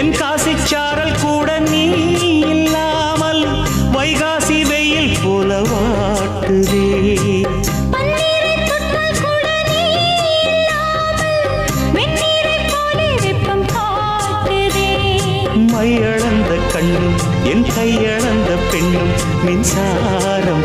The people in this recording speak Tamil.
தென்காசி சாரல் கூட நீ இல்லாமல் வைகாசி வெயில் போல வாட்டுதே. மையளந்த கண்ணும் என் கையளந்த பெண்ணும் மின்சாரம்